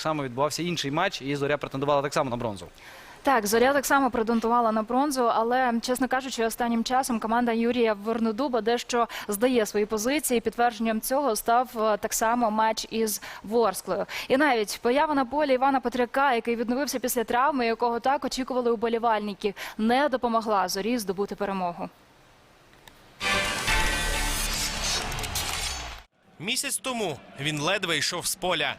Так само відбувався інший матч, і зоря претендувала так само на бронзу. Так, зоря так само претендувала на бронзу, але чесно кажучи, останнім часом команда Юрія Вернодуба дещо здає свої позиції. Підтвердженням цього став е, так само матч із Ворсклою. І навіть поява на полі Івана Петряка, який відновився після травми, якого так очікували уболівальники, не допомогла зорі здобути перемогу. Місяць тому він ледве йшов з поля.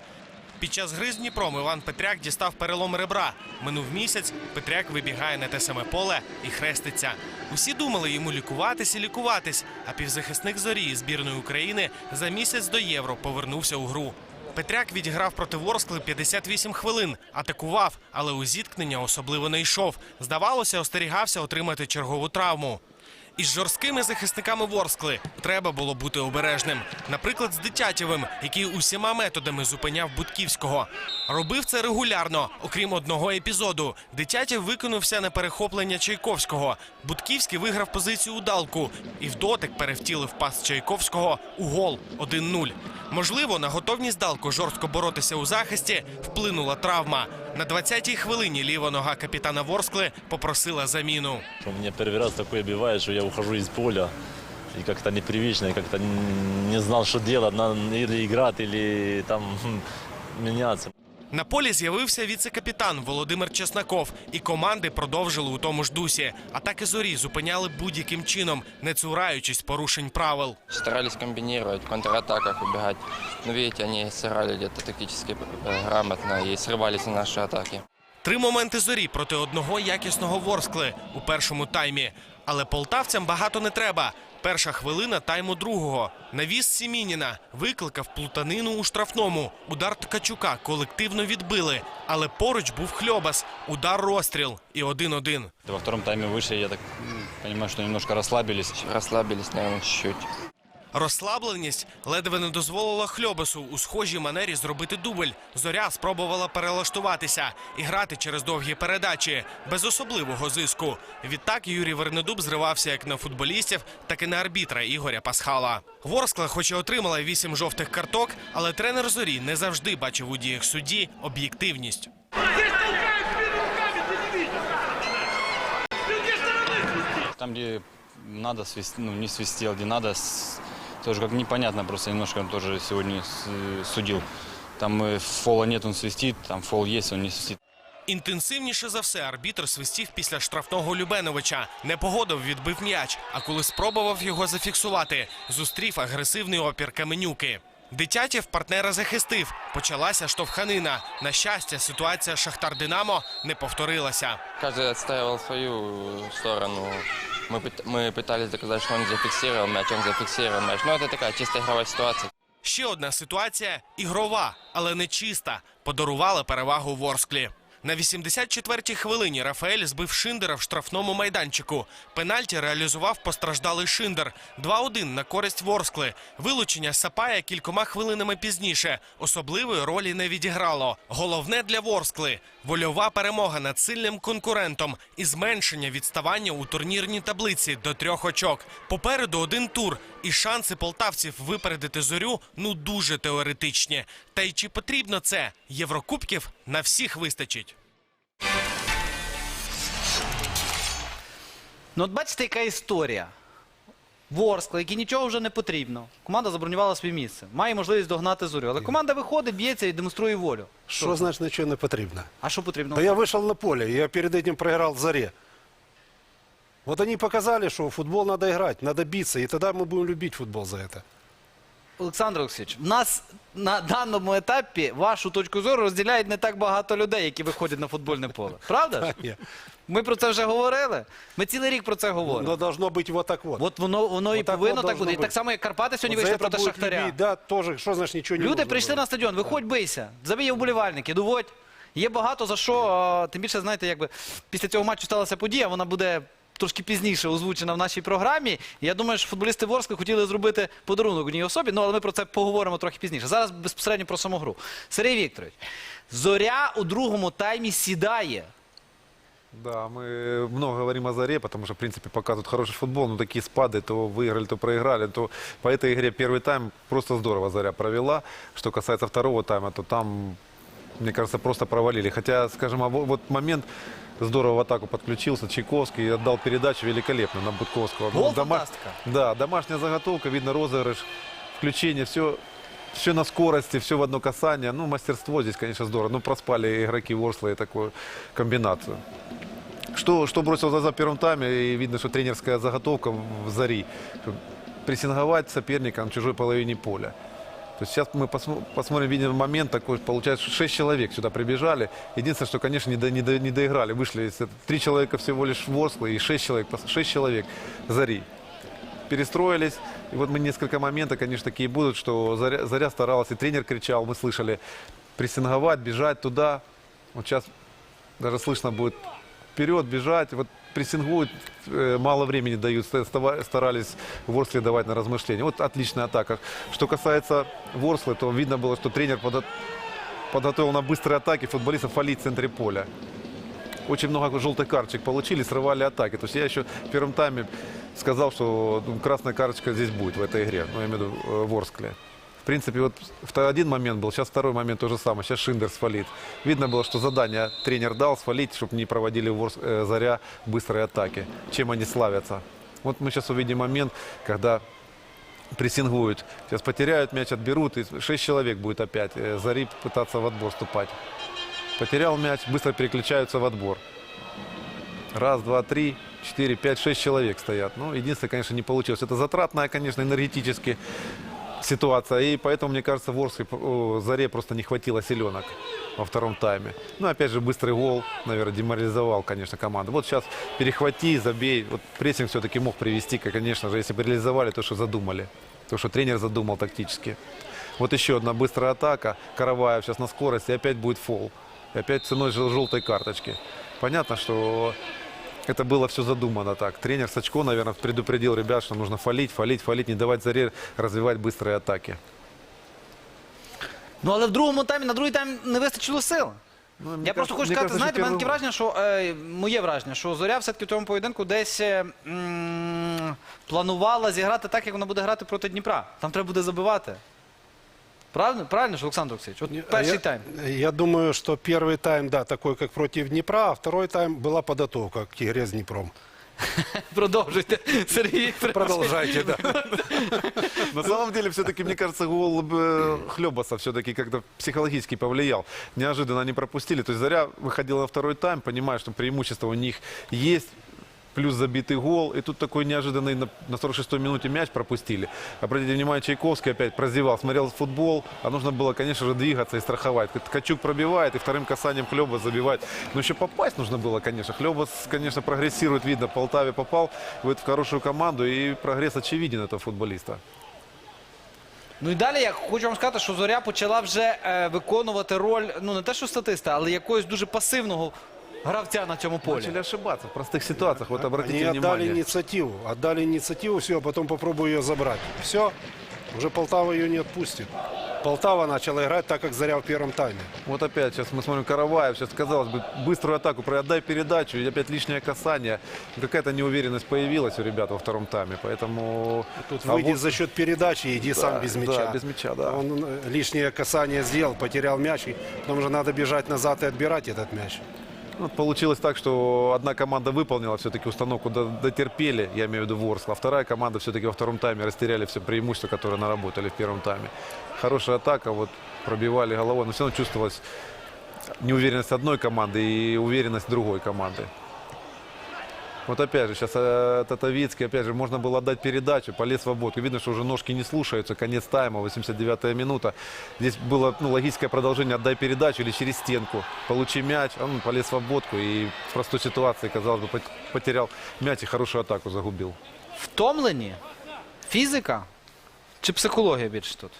Під час гри з Дніпром Іван Петряк дістав перелом ребра. Минув місяць, Петряк вибігає на те саме поле і хреститься. Усі думали йому лікуватись і лікуватись, а півзахисник зорі збірної України за місяць до євро повернувся у гру. Петряк відіграв проти Ворскли 58 хвилин, атакував, але у зіткнення особливо не йшов. Здавалося, остерігався отримати чергову травму. Із жорсткими захисниками Ворскли треба було бути обережним. Наприклад, з Дитятєвим, який усіма методами зупиняв Будківського. Робив це регулярно, окрім одного епізоду. Дитятєв виконався на перехоплення Чайковського. Будківський виграв позицію у далку і в дотик перевтілив пас Чайковського у гол 1-0. Можливо, на готовність далку жорстко боротися у захисті вплинула травма. На 20-й хвилині ліва нога капітана Ворскли попросила заміну. У меня первый раз такое бывает, что я ухожу из поля. И как-то непривычно, и как-то н- не знал, что делать. Надо или играть, или там хм, меняться. На полі з'явився віце-капітан Володимир Чеснаков, і команди продовжили у тому ж дусі. Атаки зорі зупиняли будь-яким чином, не цураючись порушень правил. Старались комбинировать, в контратаках убегать. Но видите, они сыграли где-то тактически э, грамотно и срывались на наши атаки. Три моменти зорі проти одного якісного Ворскли у першому таймі. Але полтавцям багато не треба. Перша хвилина тайму другого. Навіс Сімініна викликав плутанину у штрафному. Удар Ткачука колективно відбили. Але поруч був Хльобас. Удар розстріл і 1-1. Во втором таймі вийшли, я так розумію, що что немножко розслабились. Расслабились, наверное, чуть-чуть. Розслабленість ледве не дозволила Хльобасу у схожій манері зробити дубль. Зоря спробувала перелаштуватися і грати через довгі передачі без особливого зиску. Відтак Юрій Вернедуб зривався як на футболістів, так і на арбітра Ігоря Пасхала. Ворскла, хоч і отримала вісім жовтих карток, але тренер зорі не завжди бачив у діях судді об'єктивність. Там, где надо свист, ну, не свистел, где надо, с- тоже как непонятно, просто немножко он тоже сегодня с- э, судил. Там э, фола нет, он свистит, там фол есть, он не свистит. Інтенсивніше за все арбітр свистів після штрафного Любеновича. Не погодив відбив м'яч, а коли спробував його зафіксувати, зустрів агресивний опір Каменюки. Дитятєв партнера захистив. Почалася штовханина. На щастя, ситуація Шахтар Динамо не повторилася. Каждый отстаивал свою сторону. Мы, пыт- мы пытались доказать, что он зафиксировал мяч, он зафиксировал мяч. Но это такая чисто игровая ситуация. Ще одна ситуація ігрова, але не чиста. Подарувала перевагу Ворсклі. На 84-й хвилині Рафаель збив Шиндера в штрафному майданчику. Пенальті реалізував постраждалий Шиндер. 2-1 на користь Ворскли. Вилучення Сапая кількома хвилинами пізніше. Особливої ролі не відіграло. Головне для Ворскли – вольова перемога над сильним конкурентом і зменшення відставання у турнірній таблиці до трьох очок. Попереду один тур, і шанси полтавців випередити зорю ну дуже теоретичні. Та й чи потрібно це? Єврокубків на всіх вистачить. Ну, от бачите, яка історія. Ворскла, якій нічого вже не потрібно. Команда забронювала своє місце. Має можливість догнати зорю. Але команда виходить, б'ється і демонструє волю. Що значить нічого не потрібно? А що потрібно? Да я вышел на поле, я перед этим проиграл в Заре. Вот они показали, что в футбол надо играть, надо биться, и тогда мы будем любить футбол за это. Олександр Олексійович, в нас на даному етапі вашу точку зору розділяють не так багато людей, які виходять на футбольне поле. Правда? ж? Нет. Ми про це вже говорили. Ми цілий рік про це говоримо. Но должно быть вот так вот. От воно, воно і Вот так повинно вот так бути. І должно так бути. само, як Карпати сьогодні Вот за вийшли это проти будут Шахтаря. любить, да, тоже, что значит ничего не Люди нужно прийшли было? на стадіон, виходь бийся, забій вболівальники, доводь. Є багато за що, а, тим більше, знаєте, якби після цього матчу сталася подія, вона буде трошки пізніше озвучена в нашій програмі. І Я думаю, що футболісти Ворскли хотіли зробити подарунок одній особі, ну але ми про це поговоримо трохи пізніше. Зараз безпосередньо про саму гру. Сергій Вікторович, зоря у другому таймі сідає. Да, мы много говорим о Заре, потому что, в принципе, показывают хороший футбол, но такие спады, то выиграли, то проиграли, то по этой игре первый тайм просто здорово Заря провела. Что касается второго тайма, то там мне кажется, просто провалили. Хотя, скажем, а во- вот момент здорово в атаку подключился, Чайковский отдал передачу великолепно на Будковского. Гол дома- Да, домашняя заготовка, видно розыгрыш, включение, все, все на скорости, все в одно касание. Ну, мастерство здесь, конечно, здорово. Ну, проспали игроки Ворсла и такую комбинацию. Что, что бросил в глаза в первом тайме, и видно, что тренерская заготовка в Зари. Прессинговать соперника на чужой половине поля. То есть сейчас мы посмо- посмотрим, видим момент такой, получается, что 6 человек сюда прибежали. Единственное, что, конечно, не, до- не, до- не доиграли. Вышли из- три человека всего лишь Ворсла и 6 человек, 6 человек Зари. Перестроились. И вот мы несколько моментов, конечно, такие будут, что Заря, Заря старалась, и тренер кричал, мы слышали, прессинговать, бежать туда. Вот сейчас даже слышно будет вперед бежать, вот прессингуют, э, мало времени дают, ста- става- старались Ворсле давать на размышления. Вот отличная атака. Что касается Ворслы, то видно было, что тренер подо- подготовил на быстрые атаки футболистов фалить в центре поля. Очень много желтых карточек получили, срывали атаки. То есть я еще в первом тайме сказал, что ну, красная карточка здесь будет в этой игре. Ну, я имею в виду э, В принципе, вот один момент был, сейчас второй момент то же самое. Сейчас Шиндер сфалит. Видно было, что задание тренер дал сфалить, чтобы не проводили в Орс- э, Заря быстрые атаки. Чем они славятся. Вот мы сейчас увидим момент, когда прессингуют. Сейчас потеряют мяч, отберут, и шесть человек будет опять. э, Зари пытаться в отбор вступать. Потерял мяч, быстро переключаются в отбор. Раз, два, три, четыре, пять, шесть человек стоят. Ну, единственное, конечно, не получилось. Это затратная, конечно, энергетически ситуация. И поэтому, мне кажется, Ворской о, Заре просто не хватило селенок во втором тайме. Ну, опять же, быстрый гол, наверное, деморализовал, конечно, команду. Вот сейчас перехвати, забей. Вот прессинг все-таки мог привести, как, конечно же, если бы реализовали то, что задумали. То, что тренер задумал тактически. Вот еще одна быстрая атака. Караваев сейчас на скорости. И опять будет фол. И опять ценой жел- желтой карточки. Понятно, что это было все задумано так. Тренер Сачко, наверное, предупредил ребят, что нужно фалить, фалить, фалить, не давать Заре развивать быстрые атаки. Ну але в другому таймі, на другий тайм не вистачило сил. Ну, мне Я просто кажется- хочу мне сказати, кажется, знаєте, в что мене таке первый- враження, що е, моє враження, що зоря все-таки в цьому поєдинку десь е, м, планувала зіграти так, як вона буде грати проти Дніпра. Там треба буде забивати. Правильно? Правильно ж, Олександр Олексійович? От перший я, тайм. Я думаю, что первый тайм, да, такой, как против Днепра, а второй тайм была подготовка к игре с Днепром. Продовжуйте, Сергій. Продолжайте, да. На самом деле, все-таки, мне кажется, гол э, Хлебаса все-таки как-то психологически повлиял. Неожиданно они пропустили. То есть Заря выходила на второй тайм, понимая, что преимущество у них есть. Плюс забитый гол. И тут такой неожиданный на, на 46-й минуте мяч пропустили. Обратите внимание, Чайковский опять прозевал, смотрел футбол. А нужно было, конечно же, двигаться и страховать. Ткачук пробивает и вторым касанием Хлебас забивает. Но еще попасть нужно было, конечно. Хлебас, конечно, прогрессирует. Видно, в Полтаве попал в эту хорошую команду. И прогресс очевиден этого футболиста. Ну і далі я хочу вам сказати, що зоря почала вже е, виконувати роль, ну не те, що статиста, але якогось дуже пасивного гравця на цьому полі. Начали ошибаться в простых ситуациях. Вот обратите Они отдали внимание. инициативу. Отдали инициативу, все, а потом попробую ее забрать. Все, уже Полтава ее не отпустит. Полтава начала играть так, как Заря в первом тайме. Вот опять сейчас мы смотрим Караваев. Сейчас, казалось бы, быструю атаку, отдай передачу, и опять лишнее касание. Какая-то неуверенность появилась у ребят во втором тайме. Поэтому... Тут А выйди вот- за счет передачи, иди Да, сам без да, мяча. без мяча, да. Он э, лишнее касание сделал, потерял мяч, и потом уже надо бежать назад и отбирать этот мяч. Ну, получилось так, что одна команда выполнила все-таки установку, до- дотерпели, я имею в виду Ворсла, а вторая команда все-таки во втором тайме растеряли все преимущества, которые наработали в первом тайме. Хорошая атака, вот пробивали головой, но все равно чувствовалась неуверенность одной команды и уверенность другой команды. Вот опять же, сейчас э, Татовицкий, опять же, можно было отдать передачу, полез в обводку. Видно, что уже ножки не слушаются, конец тайма, 89-я минута. Здесь было ну, логическое продолжение, отдай передачу или через стенку, получи мяч, а он полез в обводку и в простой ситуации, казалось бы, пот- потерял мяч и хорошую атаку загубил. Втомлені? Фізика? Чи психологія більше тут?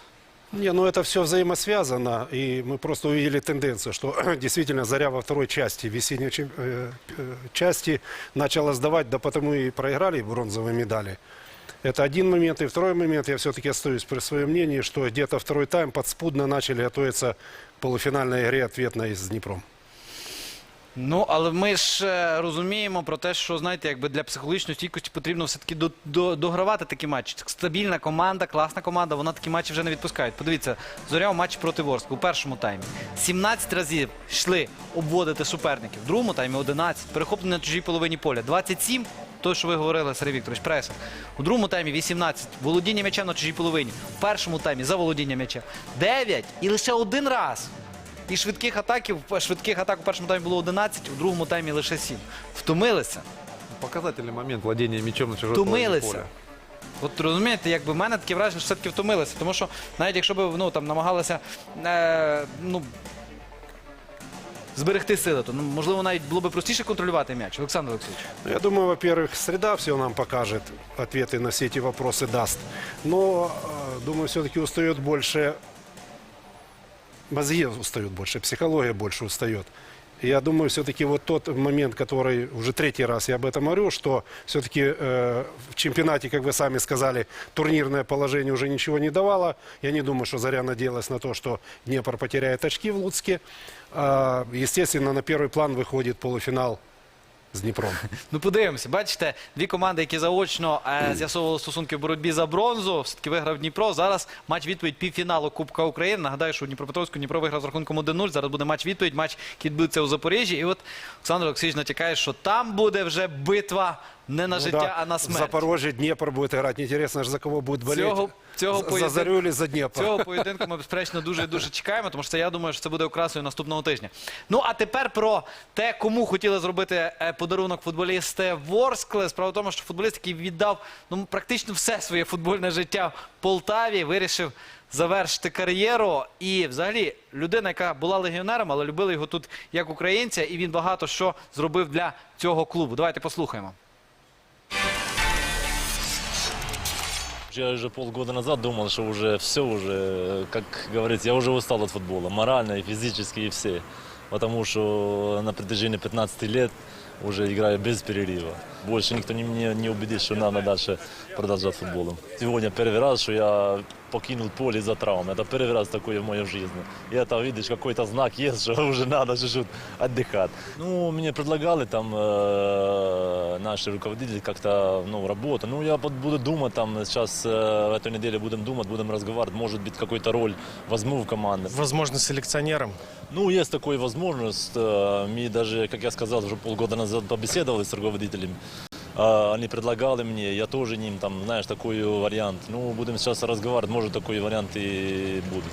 Не, ну это все взаимосвязано, и мы просто увидели тенденцию, что действительно Заря во второй части, весенней чем- э, э, части начала сдавать, да потому и проиграли бронзовые медали. Это один момент. И второй момент, я все-таки остаюсь при своем мнении, что где-то второй тайм подспудно начали готовиться к полуфинальной игре ответной с Днепром. Ну, але ми ж розуміємо про те, що знаєте, якби для психологічної стійкості потрібно все-таки до, до, догравати такі матчі. Стабільна команда, класна команда, вона такі матчі вже не відпускає. Подивіться, зоря у матчі проти Ворскла у першому таймі. 17 разів йшли обводити суперників. В другому таймі 11. Перехоплення на чужій половині поля. 27. То, що ви говорили, Сергій Вікторович, пресинг. У другому таймі 18. Володіння м'ячем на чужій половині. В першому таймі за володіння м'ячем. 9. І лише один раз. І швидких атаків, швидких атак у першому таймі було 11, у другому таймі лише 7. Втомилися. Показательный момент владения мячом на чужой половине Втомилися. поля. От розумієте, якби в мене таке враження, що все-таки втомилися. Тому що навіть якщо б ну, там, намагалися е, ну, зберегти сили, то ну, можливо навіть було б простіше контролювати м'яч. Олександр Олексійович. Ну, Я думаю, во-первых, среда все нам покажет, ответы на все эти вопросы даст. Но, э, думаю, все-таки устает больше, мозги устают больше, психология больше устает. И Я думаю, все-таки вот тот момент, который уже третий раз я об этом говорю, что все-таки в чемпионате, как вы сами сказали, турнирное положение уже ничего не давало. Я не думаю, что Заря надеялась на то, что Днепр потеряет очки в Луцке. А, Естественно, на первый план выходит полуфинал с Дніпром. Ну, подивимося, бачите, дві команди, які заочно е, з'ясовували стосунки в боротьбі за бронзу, все-таки виграв Дніпро. Зараз матч відповідь півфіналу Кубка України. Нагадаю, що у Дніпропетровську Дніпро виграв з рахунком 1-0. Зараз буде матч відповідь, матч, який відбудеться у Запоріжжі. І от Олександр Олексійович натякає, що там буде вже битва не на Ну життя, да, а на смерть. Запорожье Днепр будет играть. Интересно, ж за кого будет болеть. Цього- цього За- за Зарю за Днепр? Цього поєдинку ми безперечно дуже і дуже чекаємо, тому що це я думаю, що це буде окрасою наступного тижня. Ну а тепер про те, кому хотіли зробити е, подарунок футболісти Ворскли. Справа в тому, що футболіст, який віддав ну практично все своє футбольне життя в Полтаві, вирішив завершити кар'єру. І взагалі людина, яка була легіонером, але любили його тут як українця, і він багато що зробив для цього клубу. Давайте послухаємо. Я уже полгода назад думал, что уже все уже, как говорится, я уже устал от футбола, морально и физически, и все. Потому что на протяжении 15 лет уже играю без перерыва. Больше никто не, мне не убедит, что надо дальше продолжать футболом. Сегодня первый раз, что я покинул поле из-за травм. Это первый раз такое в моей жизни. И это, видишь, какой-то знак есть, что уже надо чуть-чуть отдыхать. Ну, мне предлагали там э, наши руководители как-то, ну, работу. Ну, я под- буду думать там, сейчас э, в эту неделю будем думать, будем разговаривать, может быть, какую-то роль возьму в команду. Возможно, селекціонером. Ну, есть такая возможность. Э, Мы даже, как я сказал, уже полгода назад побеседовали с руководителями. А, Они предлагали мне, я тоже им там, знаешь, такой вариант. Ну, будем сейчас разговаривать, может, такой вариант и будет.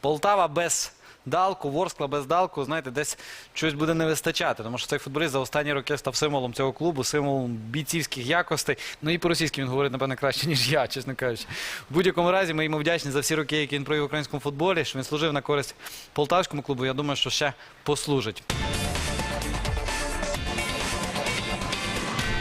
Полтава без далку, Ворскла без далку, знаєте, десь щось буде не вистачати. Тому що цей футболіст за останні роки став символом цього клубу, символом бійцівських якостей. Ну і по-російськи він говорить, напевно, краще, ніж я, чесно кажучи. В будь-якому разі ми йому вдячні за всі роки, які він провів в українському футболі, що він служив на користь полтавському клубу. Я думаю, що ще послужить.